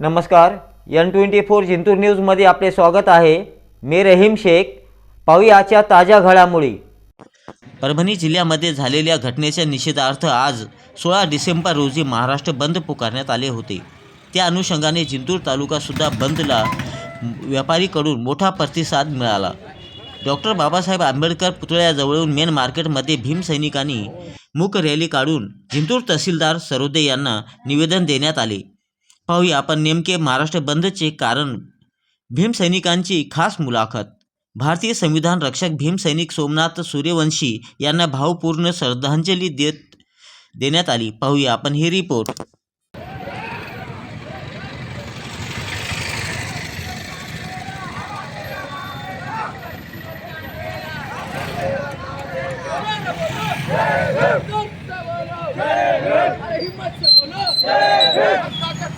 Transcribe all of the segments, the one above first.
नमस्कार N twenty four Jintur न्यूजमध्ये आपले स्वागत आहे. मी रहीम शेख. पाहुयाच्या ताज्या घडामोडी. परभणी जिल्ह्यामध्ये झालेल्या घटनेच्या निषेधार्थ आज सोळा डिसेंबर रोजी महाराष्ट्र बंद पुकारण्यात आले होते. त्या अनुषंगाने जिंतूर तालुकासुद्धा बंदला व्यापारीकडून मोठा प्रतिसाद मिळाला. डॉक्टर बाबासाहेब आंबेडकर पुतळ्याजवळून मेन मार्केटमध्ये भीमसैनिकांनी मूक रॅली काढून जिंतूर तहसीलदार सरोदे यांना निवेदन देण्यात आले. पाहूया. आपण नेमके महाराष्ट्र बंदचे कारण. भीमसैनिकांची खास मुलाखत. भारतीय संविधान रक्षक भीमसैनिक सोमनाथ सूर्यवंशी यांना भावपूर्ण श्रद्धांजली देत देण्यात आली. पाहूया. आपण ही रिपोर्ट. हिम्मत से बोलो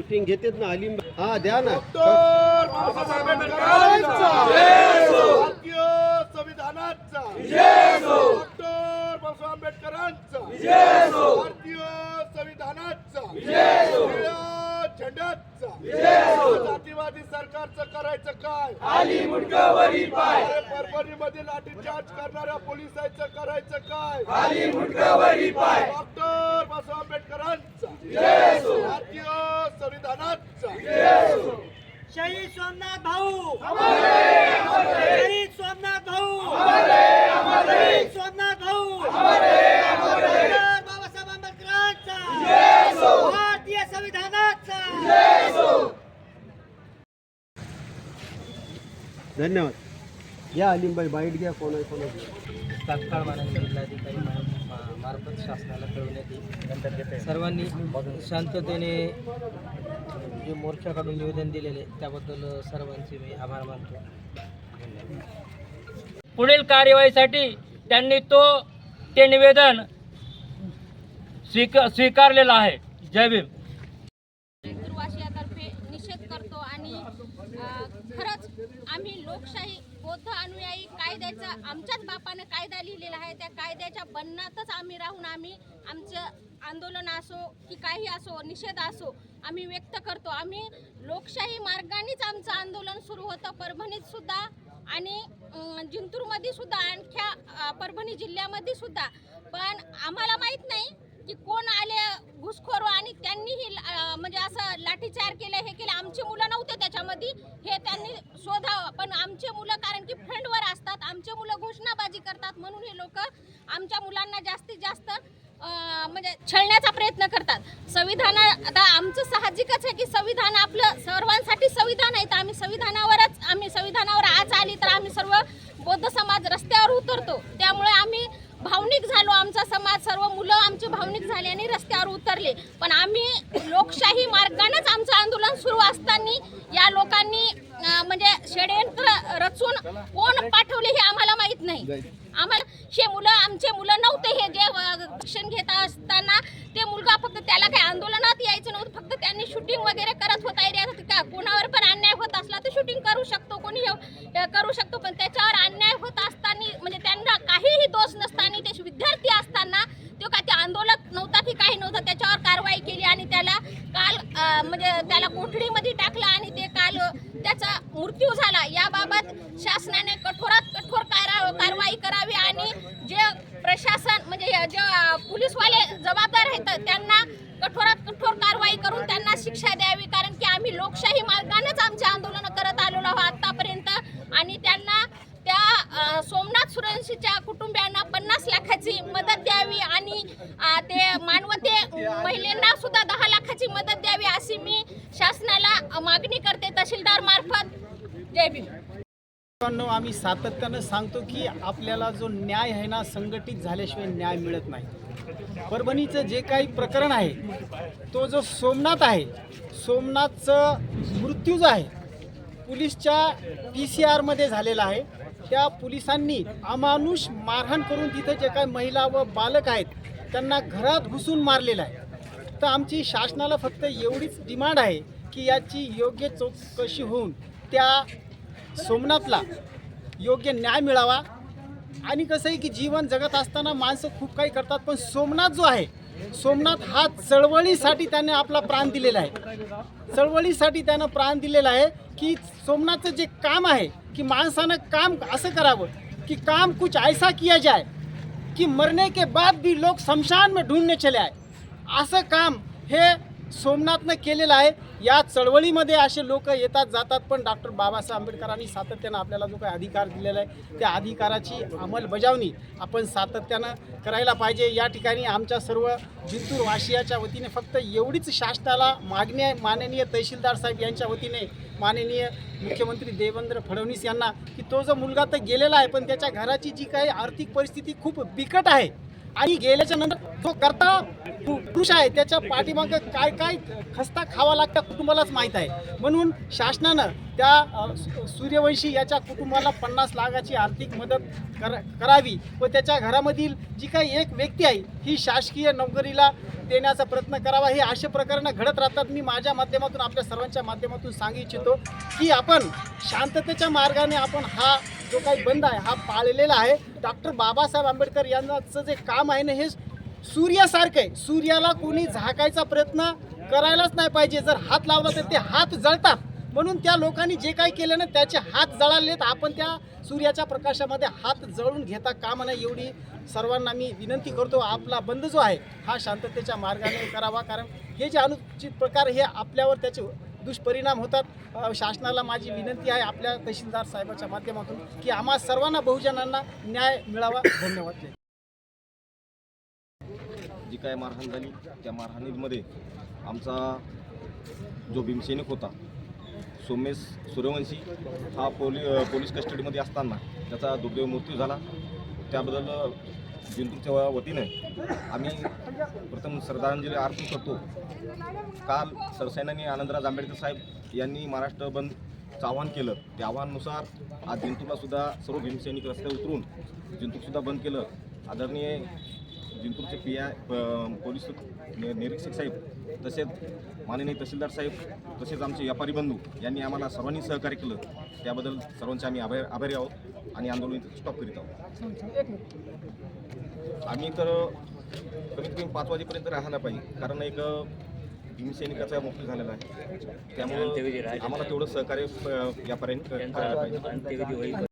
शूटिंग घेतेत ना अलीम हा द्या ना. डॉक्टर बाबासाहेब आंबेडकरांचा. भारतीय संविधानाचा. डॉक्टर बाबासाहेब आंबेडकरांचा. भारतीय संविधानाचा. जातीवादी सरकारचं करायचं काय? लाठीचार्ज करणाऱ्या पोलिसांचं करायचं काय? डॉक्टर बाबासाहेब आंबेडकरांचा. भारतीय संविधानाचा. शहीद सोमनाथ भाऊ. शहीद सोमनाथ भाऊ. शहीद सोमनाथ भाऊ. बाबासाहेब आंबेडकरांचा. भारतीय संविधानाचा. धन्यवाद. या अलीमबाई बाईट घ्या कोण आहे कोण आहे तात्काळ माननीय जिल्हाधिकारी मार्फत शासनाला कळवण्यात येईल. सर्वांनी शांततेने जे मोर्चाकडून निवेदन दिलेले त्याबद्दल सर्वांचे मी आभार मानतो. पुढील कार्यवाहीसाठी त्यांनी तो ते निवेदन स्वीक स्वीकारलेलं आहे. जय भीम दुर्वाशियातर्फे निषेध करतो आणि अ, खरंच आम्ही लोकशाही बौद्ध अनुयायी कायद्याचा आमच्याच बापानं कायदा लिहिलेला आहे. त्या कायद्याच्या बंधनातच आम्ही राहून आम्ही आमचं आंदोलन असो की काही असो निषेध असो आम्ही व्यक्त करतो. आम्ही लोकशाही मार्गानेच आमचं आंदोलन सुरू होतं. परभणीत सुद्धा आणि जिंतूरमध्ये सुद्धा आणख्या परभणी जिल्ह्यामध्ये सुद्धा. पण आम्हाला माहीत नाही की कोण आले घुसखोर आणि त्यांनीही म्हणजे असं लाठीचार केलं हे केलं. आमची मुलं नव्हते त्याच्यामध्ये हे त्यांनी शोधावं. पण आमचे मुलं कारण की फ्रंटवर असतात आमचे मुलं घोषणाबाजी करतात म्हणून हे लोक आमच्या मुलांना जास्तीत जास्त म्हणजे छळण्याचा प्रयत्न करतात. संविधान आता आमचं साहजिकच आहे की संविधान आपलं सर्वांसाठी संविधान आहे. तर आम्ही संविधानावरच आम्ही संविधानावर आज आली तर आम्ही सर्व बौद्ध समाज रस्त्यावर उतरतो. त्यामुळे आम्ही भावनिक झालो. आमचा समाज सर्व मुलं आमचे भावनिक झाले आणि रस्त्यावर उतरले. पण आम्ही लोकशाही मार्ग लोकांनी या लोकांनी म्हणजे षडयंत्र रचून कोण पाठवले हे आम्हाला माहीत नाही. आम्हाला हे मुलं आमचे मुलं नव्हते हे जे शिक्षण घेत असताना ते मुलगा फक्त त्याला काही आंदोलनात यायचं नव्हतं फक्त त्यांनी शूटिंग वगैरे करत होता एरिया का कोणावर पण अन्याय होत असला तर शूटिंग करू शकतो कोणी करू शकतो पण त्याच्यावर अन्याय होत असताना म्हणजे त्यांना काहीही दोष नसताना ते विद्यार्थी असताना तो काय ते आंदोलक नव्हता की काही नव्हतं त्याच्यावर कारवाई केली आणि त्याला काल म्हणजे त्याला कोठडीमध्ये टाकलं आणि ते काल अं, त्याचा मृत्यू झाला याबाबत शासनाने कठोरात कठोर कारवाई करावी आणि जे प्रशासन म्हणजे जे पोलीसवाले जबाबदार आहेत त्यांना कठोरात कठोर कारवाई करून त्यांना शिक्षा द्यावी. कारण की आम्ही लोकशाही मार्गानेच आमचे आंदोलन करत आलेलो आहोत आतापर्यंत. आणि त्यांना त्या सोमनाथ सुरवंशीच्या कुटुंबियांना पन्नास लाखाची मदत द्यावी आणि ते मानवते महिलांना सुद्धा दहा लाखाची मदत द्यावी अशी मी शासनाला मागणी करते. तहसीलदार मार्फत. जय भीम. मित्रांनो आम्ही सातत्यानं सांगतो की आपल्याला जो न्याय आहे ना संघटित झाल्याशिवाय न्याय मिळत नाही. परभणीचं जे काही प्रकरण आहे तो जो सोमनाथ आहे सोमनाथचं मृत्यू जो आहे पोलीसच्या पी सी आरमध्ये झालेला आहे. त्या पोलिसांनी अमानुष मारहाण करून तिथं जे काही महिला व बालक आहेत त्यांना घरात घुसून मारलेलं आहे. तर आमची शासनाला फक्त एवढीच डिमांड आहे की याची योग्य चौकशी होऊन त्या सोमनाथला योग्य न्याय मिळावा. आणि कसं आहे की जीवन जगत असताना माणसं खूप काही करतात पण सोमनाथ जो आहे सोमनाथ हा चळवळीसाठी त्याने आपला प्राण दिलेला आहे. चळवळीसाठी त्यानं प्राण दिलेला आहे की सोमनाथचं जे काम आहे की माणसानं काम असं करावं की काम कुछ ऐसा किया जाए कि मरने के बाद भी लोग शमशान में ढूंढने चले आए. असं काम हे सोमनाथनं केलेलं आहे. या चळवळीमध्ये असे लोक येतात जातात पण डॉक्टर बाबासाहेब आंबेडकरांनी सातत्यानं आपल्याला जो काही अधिकार दिलेला आहे त्या अधिकाराची अंमलबजावणी आपण सातत्यानं करायला पाहिजे. या ठिकाणी आमच्या सर्व जिंतूर वाशियाच्या वतीने फक्त एवढीच शासनाला मागणी आहे माननीय तहसीलदार साहेब यांच्या वतीने माननीय मुख्यमंत्री देवेंद्र फडणवीस यांना की तो जो मुलगा तर गेलेला आहे पण त्याच्या घराची जी काही आर्थिक परिस्थिती खूप बिकट आहे आणि गेल्याच्यानंतर तो करता पुरुष आहे. त्याच्या पाठीमागं काय काय खस्ता खावा लागता कुटुंबालाच माहीत आहे. म्हणून शासनानं त्या सूर्यवंशी याच्या कुटुंबाला पन्नास लाखाची आर्थिक मदत कर करावी व त्याच्या घरामधील जी काही एक व्यक्ती आहे ही शासकीय नोकरीला देण्याचा प्रयत्न करावा. हे असे प्रकरणं घडत राहतात. मी माझ्या माध्यमातून आपल्या सर्वांच्या माध्यमातून सांगू इच्छितो की आपण शांततेच्या मार्गाने आपण हा जो काही बंद आहे हा पाळलेला आहे. डॉक्टर बाबासाहेब आंबेडकर यांचं जे काम आहे ना हे सूर्यासारखं आहे. सूर्याला कोणी झाकायचा प्रयत्न करायलाच नाही पाहिजे. जर हात लावला तर ते हात जळतात. म्हणून त्या लोकांनी जे काही केलं ना त्याचे हात जळालेत. आपण त्या सूर्याच्या प्रकाशामध्ये हात जळून घेता कामा नाही एवढी सर्वांना मी विनंती करतो. आपला बंद जो आहे हा शांततेच्या मार्गाने करावा. कारण हे जे अनुचित प्रकार हे आपल्यावर त्याचे दुष्परिणाम होतात. शासनाला माझी विनंती आहे आपल्या तहसीलदार साहेबाच्या माध्यमातून की आम्हा सर्वांना बहुजनांना न्याय मिळावा. धन्यवाद. जी काय मारहाण झाली त्या मारहाणीमध्ये आमचा जो भीमसैनिक होता सोमेश सूर्यवंशी हा पोली पोलीस कस्टडीमध्ये असताना त्याचा दुर्दैव मृत्यू झाला. त्याबद्दल जिंतूरच्या वतीने आम्ही प्रथम श्रद्धांजली अर्पण करतो. काल सरसेनानी आनंदराज आंबेडकर साहेब यांनी महाराष्ट्र बंदचं आवाहन केलं. त्या आव्हानानुसार आज जिंतूरलासुद्धा सर्व भीमसैनिक रस्त्यावर उतरून जिंतूरसुद्धा बंद केलं. आदरणीय जिंतूरचे पी आय पोलीस नि- निरीक्षक साहेब तसेच माननीय तहसीलदार साहेब तसेच आमचे व्यापारी बंधू यांनी आम्हाला सर्वांनी सहकार्य केलं. त्याबद्दल सर्वांचे आम्ही आभार आभारी आहोत आणि आंदोलन स्टॉप करीत आहोत. आम्ही तर कमीत कमी पाच वाजेपर्यंत राहायला पाहिजे. कारण एक भीमसैनिकाचा मृत्यू झालेला आहे. त्यामुळं आम्हाला तेवढं सहकार्य व्यापाऱ्यांनी करायला पाहिजे.